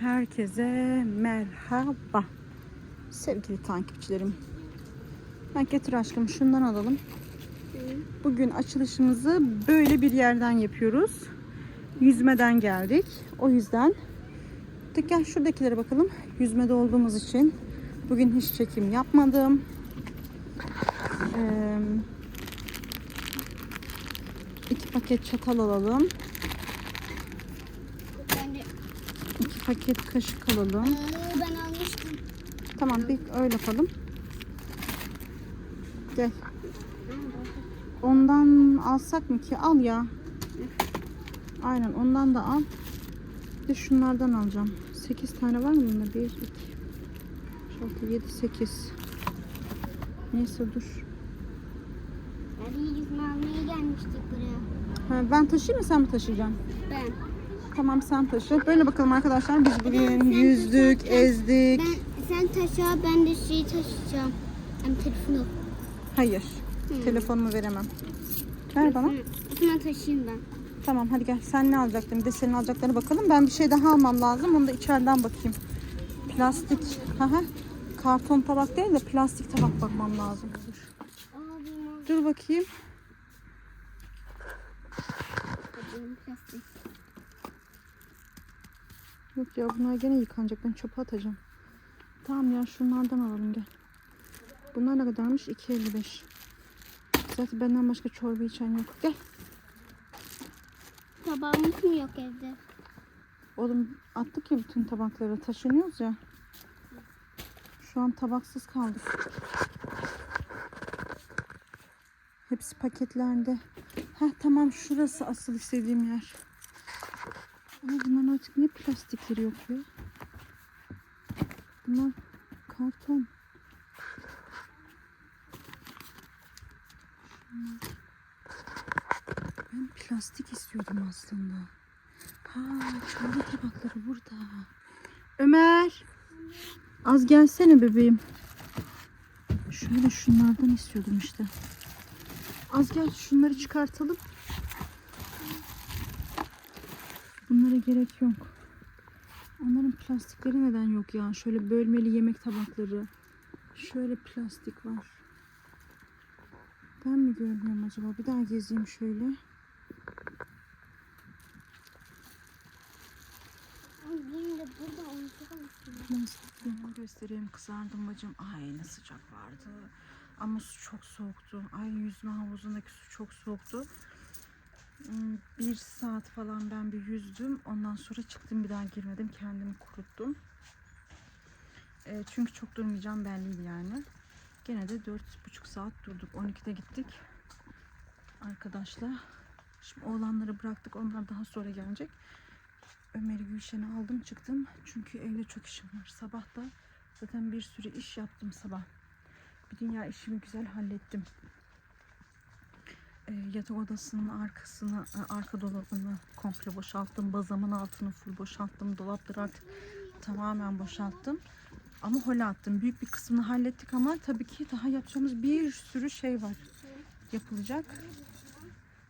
Herkese merhaba. Sevgili takipçilerim. Ben getir aşkım şundan alalım. Bugün açılışımızı böyle bir yerden yapıyoruz. Yüzmeden geldik. O yüzden gel şuradakilere bakalım. Yüzmede olduğumuz için bugün hiç çekim yapmadım. Ee, iki paket çatal alalım. Ben de iki paket kaşık alalım. Aa, ben almıştım. Tamam bir öyle yapalım. Gel. Ondan alsak mı ki? Al ya. Aynen ondan da al. Bir de şunlardan alacağım. 8 tane var mı bunda? 1, 2, 6, 7, 8. Neyse dur. Yani yüzme almaya gelmiştik buraya. Ha, ben taşıyayım mı sen mi taşıyacaksın? Ben. Tamam sen taşı. Böyle bakalım arkadaşlar. Biz bugün yüzdük, ezdik. Ben sen taşa ben de şeyi taşıyacağım. Hem telefonu. Hayır. Hı. Telefonumu veremem. Ver bana. O zaman taşıyayım ben. Tamam hadi gel. Sen ne alacaktın? Bir de senin alacaklarına bakalım. Ben bir şey daha almam lazım. Onu da içeriden bakayım. Plastik. Haha. Karton tabak değil de plastik tabak bakmam lazım. Dur. Dur bakayım. plastik. Yok ya bunlar gene yıkanacak. Ben çöpe atacağım. Tamam ya şunlardan alalım gel. Bunlar ne kadarmış? 2.55. Zaten benden başka çorba içen yok. Gel. Tabağımız mı yok evde? Oğlum attık ya bütün tabakları. Taşınıyoruz ya. Şu an tabaksız kaldık. Hepsi paketlerde. Heh tamam şurası asıl istediğim yer. Ama bunların artık niye plastikleri yok ya? Bunlar karton. Ben plastik istiyordum aslında. Ha, çorba tabakları burada. Ömer. Az gelsene bebeğim. Şöyle şunlardan istiyordum işte. Az gel şunları çıkartalım. Bunlara gerek yok. Onların plastikleri neden yok ya? Şöyle bölmeli yemek tabakları. Şöyle plastik var. Ben mi görmüyorum acaba? Bir daha gezeyim şöyle. Plastiklerini göstereyim. Kızardım bacım. Ay ne sıcak vardı. Ama su çok soğuktu. Ay yüzme havuzundaki su çok soğuktu. Hmm, Bir saat falan ben bir yüzdüm. Ondan sonra çıktım bir daha girmedim. Kendimi kuruttum. E, çünkü çok durmayacağım belliydi yani. Gene de dört buçuk saat durduk. 12'de gittik. Arkadaşla. Şimdi oğlanları bıraktık. Onlar daha sonra gelecek. Ömer'i Gülşen'i aldım çıktım. Çünkü evde çok işim var. Sabah da zaten bir sürü iş yaptım sabah. Bir dünya işimi güzel hallettim. Ee, yatak odasının arkasını, e, arka dolabını komple boşalttım. Bazamın altını full boşalttım. Dolapları artık tamamen boşalttım. Ama hole attım. Büyük bir kısmını hallettik ama tabii ki daha yapacağımız bir sürü şey var. Yapılacak.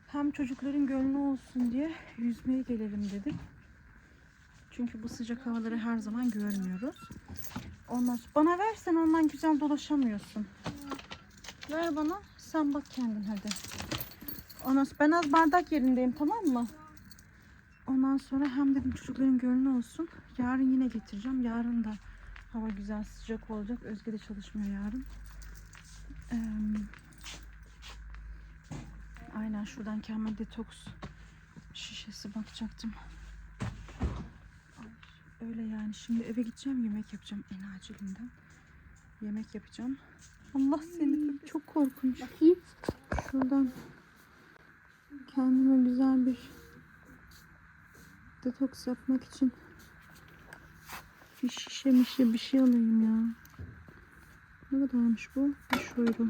Hem çocukların gönlü olsun diye yüzmeye gelelim dedik. Çünkü bu sıcak havaları her zaman görmüyoruz. Ondan sonra bana versen ondan güzel dolaşamıyorsun. Ver bana. Sen bak kendin hadi. Ondan sonra ben az bardak yerindeyim tamam mı? Ondan sonra hem dedim çocukların gönlü olsun. Yarın yine getireceğim. Yarın da hava güzel sıcak olacak. Özge de çalışmıyor yarın. Ee, aynen şuradan kendime detoks şişesi bakacaktım. Öyle yani. Şimdi eve gideceğim yemek yapacağım en acilinden. Yemek yapacağım. Allah seni çok korkunç. Bakayım. Şuradan kendime güzel bir detoks yapmak için bir şişe mişe bir şey alayım ya. Ne kadarmış bu? 5 euro.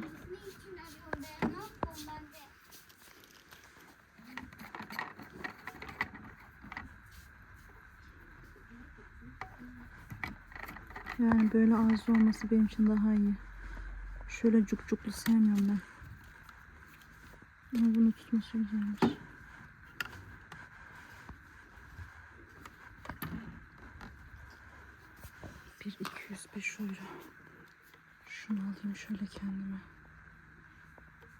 Yani böyle az olması benim için daha iyi. Şöyle cukcuklu sevmiyorum ben. Ama bunu tutması güzelmiş. Bir 205 euro. Şunu alayım şöyle kendime.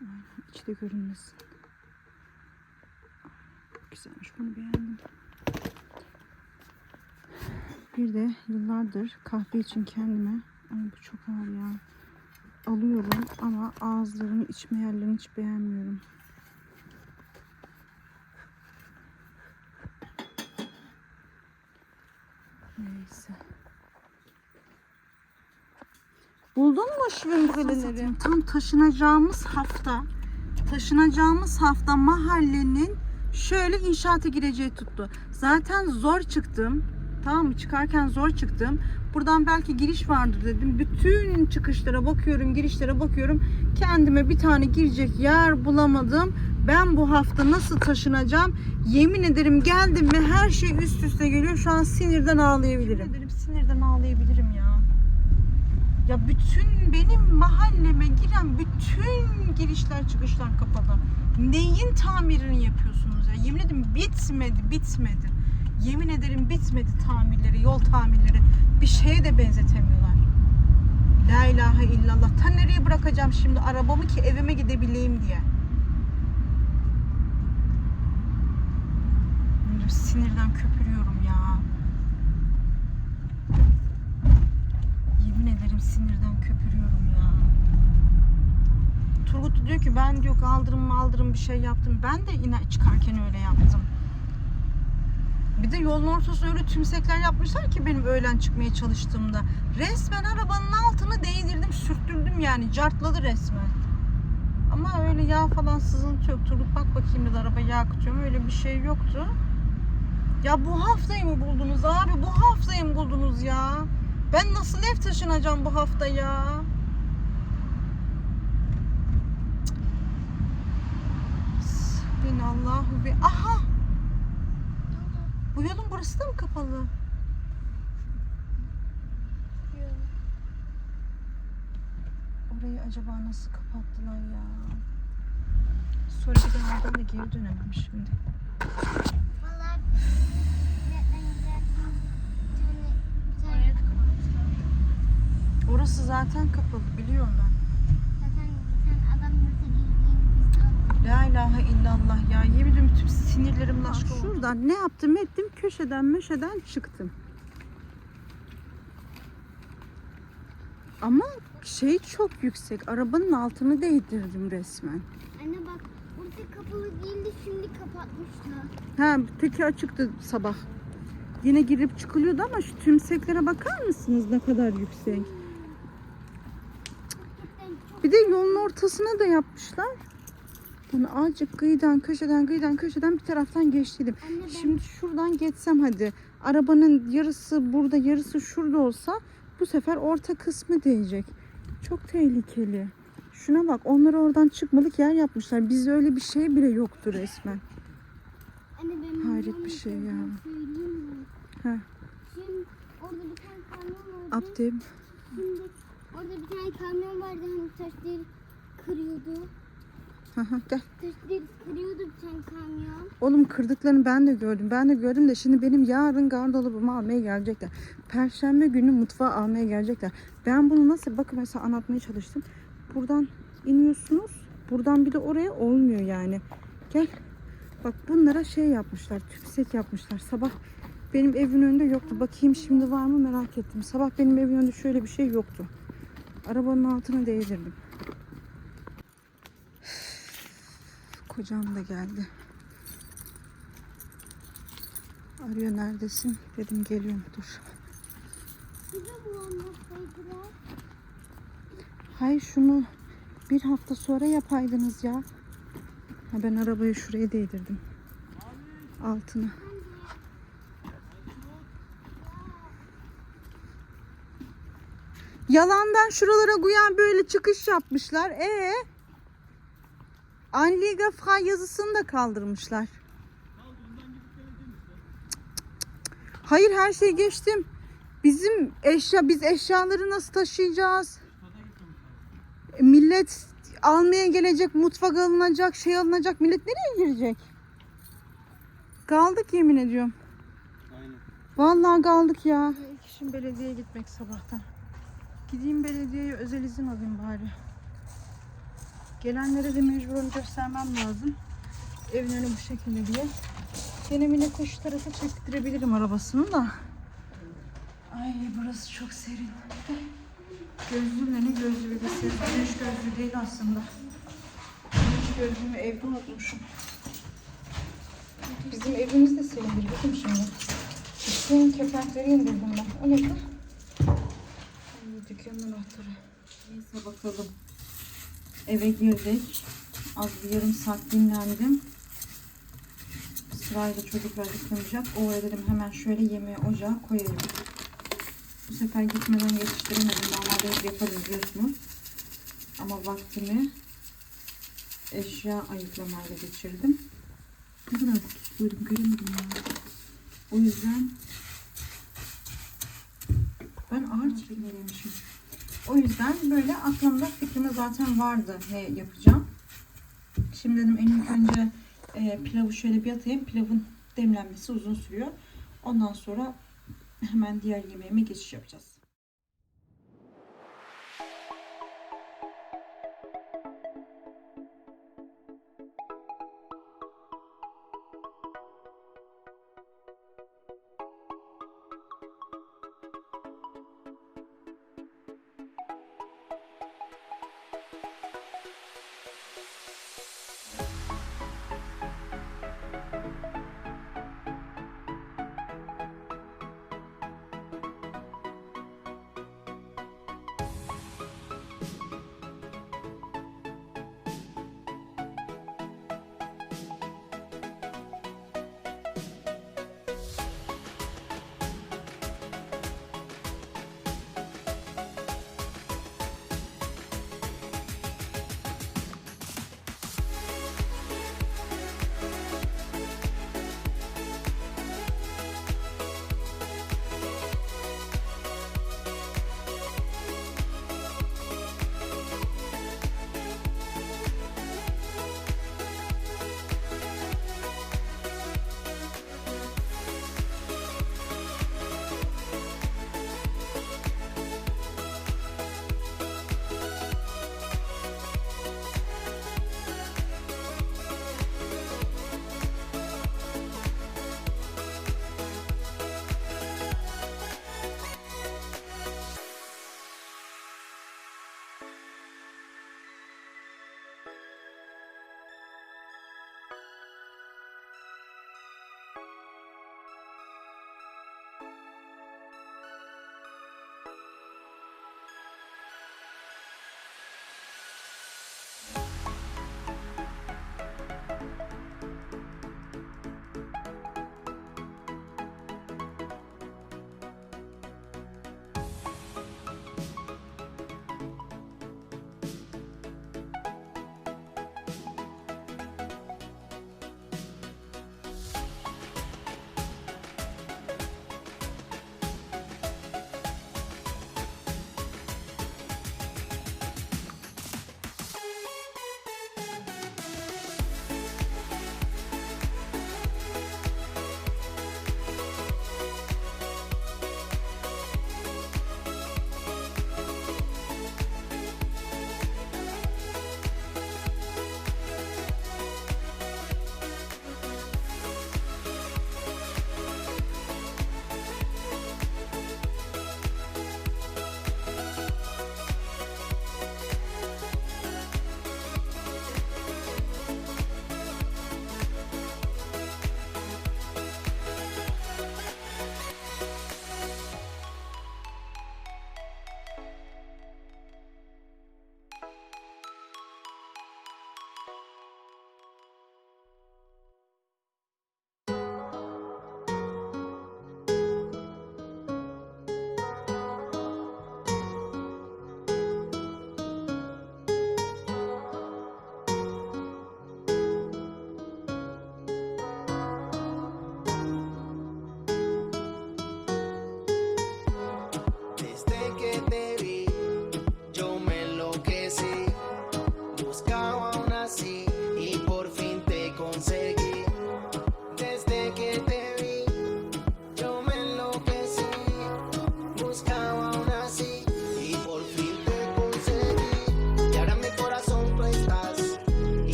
Aynen içi de görünmesin. Güzelmiş bunu beğendim. Bir de yıllardır kahve için kendime ay bu çok ağır ya alıyorum ama ağızlarını içme yerlerini hiç beğenmiyorum. Neyse. Buldun mu şırıngaları? Tam taşınacağımız hafta taşınacağımız hafta mahallenin şöyle inşaata gireceği tuttu. Zaten zor çıktım. Tamam mı? Çıkarken zor çıktım. Buradan belki giriş vardır dedim. Bütün çıkışlara bakıyorum, girişlere bakıyorum. Kendime bir tane girecek yer bulamadım. Ben bu hafta nasıl taşınacağım? Yemin ederim geldim ve her şey üst üste geliyor. Şu an sinirden ağlayabilirim. Yemin ederim sinirden ağlayabilirim ya. Ya bütün benim mahalleme giren bütün girişler çıkışlar kapalı. Neyin tamirini yapıyorsunuz ya? Yemin ederim bitmedi, bitmedi. Yemin ederim bitmedi tamirleri, yol tamirleri. Bir şeye de benzetemiyorlar. La ilahe illallah. Ta nereye bırakacağım şimdi arabamı ki evime gidebileyim diye. Sinirden köpürüyorum ya. Yemin ederim sinirden köpürüyorum ya. Turgut diyor ki ben diyor kaldırım maldırım bir şey yaptım. Ben de yine çıkarken öyle yaptım. Bir de yolun ortasına öyle tümsekler yapmışlar ki benim öğlen çıkmaya çalıştığımda. Resmen arabanın altını değdirdim, sürttürdüm yani. Cartladı resmen. Ama öyle yağ falan sızıntı yok. Turgut bak bakayım dedi araba yağ akıtıyor mu? Öyle bir şey yoktu. Ya bu haftayı mı buldunuz abi? Bu haftayı mı buldunuz ya? Ben nasıl ev taşınacağım bu hafta ya? Allahu ve aha bu yolun burası da mı kapalı? Orayı acaba nasıl kapattılar ya? Sonra bir daha da geri dönemem şimdi. Orası zaten kapalı biliyorum ben. La ilahe illallah ya. Yemin ediyorum tüm sinirlerim laşka oldu. Şuradan ne yaptım ettim köşeden meşeden çıktım. Ama şey çok yüksek. Arabanın altını değdirdim resmen. Anne bak burada kapalı değildi şimdi kapatmışlar. Ha teki açıktı sabah. Yine girip çıkılıyordu ama şu tümseklere bakar mısınız ne kadar yüksek. Bir de yolun ortasına da yapmışlar. Yani azıcık kıyıdan köşeden kıyıdan köşeden bir taraftan geçtiydim. anne ben Şimdi şuradan geçsem hadi. Arabanın yarısı burada yarısı şurada olsa bu sefer orta kısmı değecek. Çok tehlikeli. Şuna bak onları oradan çıkmalık yer yapmışlar. Bizde öyle bir şey bile yoktu resmen. anne ben Hayret bir şey ya. mi? Heh. Şimdi orada bir tane kamyon vardı. Abdim. Şimdi orada bir tane kamyon vardı hani taşları kırıyordu. Aha, gel. Taşları kırıyordu bir tane kamyon. Oğlum kırdıklarını ben de gördüm. Ben de gördüm de şimdi benim yarın gardırobamı almaya gelecekler. Perşembe günü mutfağı almaya gelecekler. Ben bunu nasıl bakın mesela anlatmaya çalıştım. Buradan iniyorsunuz. Buradan bir de oraya olmuyor yani. Gel. Bak bunlara şey yapmışlar. Tüpsek yapmışlar. Sabah benim evin önünde yoktu. Bakayım şimdi var mı merak ettim. Sabah benim evin önünde şöyle bir şey yoktu. Arabanın altına değdirdim. Kocam da geldi. Arıyor neredesin? Dedim geliyorum dur. Bir de bu Hayır şunu bir hafta sonra yapaydınız ya. Ha, ben arabayı şuraya değdirdim. Altına. Yalandan şuralara guyan böyle çıkış yapmışlar. E Anliga Frei yazısını da kaldırmışlar. Hayır her şeyi geçtim. Bizim eşya biz eşyaları nasıl taşıyacağız? Millet almaya gelecek, mutfak alınacak, şey alınacak. Millet nereye girecek? Kaldık yemin ediyorum. Aynen. Vallahi kaldık ya. için belediyeye gitmek sabahtan. Gideyim belediyeye özel izin alayım bari. Gelenlere de mecburen göstermem lazım. Evin önü bu şekilde diye. Gene Mine koş tarafa çektirebilirim arabasını da. Ay burası çok serin. Gözlüğümle ne gözlüğü bilgisi. Güneş gözlüğü değil aslında. Güneş gözlüğümü evde unutmuşum. Bizim evimiz de serindir bakın şimdi. Bütün kepenkleri indirdim ben. O ne? Ay, dükkanın anahtarı. Neyse bakalım. Eve girdik. Az bir yarım saat dinlendim. Sırayla çocuklar yıkanacak. O dedim hemen şöyle yemeği ocağa koyayım. Bu sefer gitmeden yetiştiremedim. Normalde hep yaparım biliyorsunuz. Ama vaktimi eşya ayıklamayla geçirdim. Ne kadar tutukluyum göremedim ya. O yüzden ben ağır çekimliymişim. O yüzden böyle aklımda fikrimde zaten vardı ne yapacağım. Şimdi dedim en ilk önce e, pilavı şöyle bir atayım. Pilavın demlenmesi uzun sürüyor. Ondan sonra hemen diğer yemeğime geçiş yapacağız.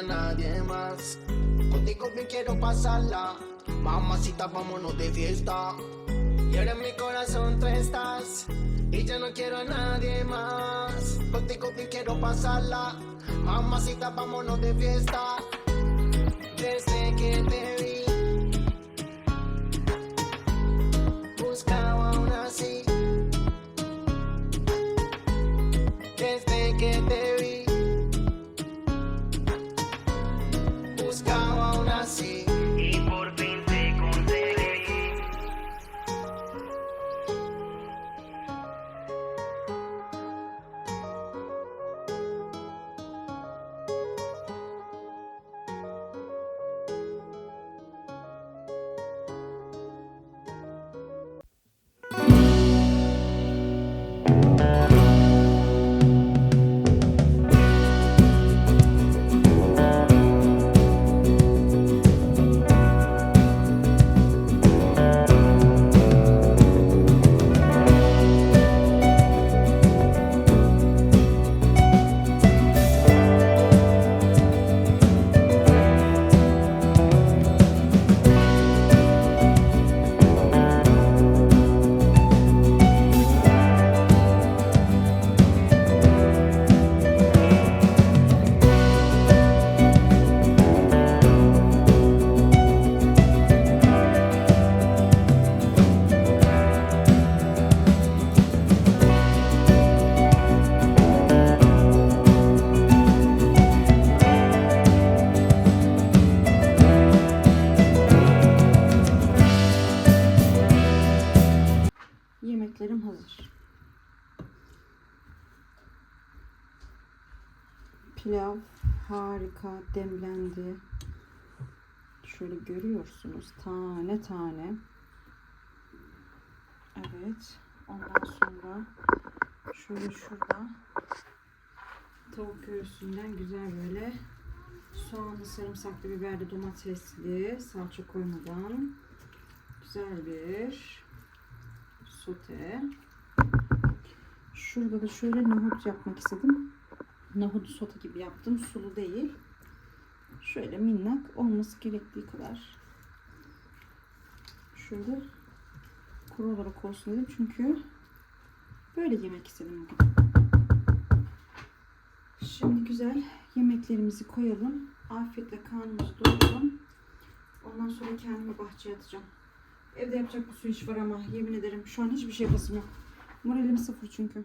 A nadie más. Contigo bien quiero pasarla. Mamacita, vámonos de fiesta. Y ahora en mi corazón tú estás Y ya no quiero a nadie más Contigo bien quiero pasarla Mamacita, vámonos de fiesta Desde que te vi Şöyle görüyorsunuz tane tane. Evet. Ondan sonra şöyle şurada tavuk göğsünden güzel böyle soğanlı, sarımsaklı, biberli, domatesli, salça koymadan güzel bir sote. Şurada da şöyle nohut yapmak istedim. Nohutu sote gibi yaptım. Sulu değil. Şöyle minnak olması gerektiği kadar. Şöyle kuru olarak olsun dedim. Çünkü böyle yemek istedim bugün. Şimdi güzel yemeklerimizi koyalım. Afiyetle karnımızı doyuralım. Ondan sonra kendimi bahçeye atacağım. Evde yapacak bir sürü iş var ama yemin ederim şu an hiçbir şey yapasım yok. Moralim sıfır çünkü.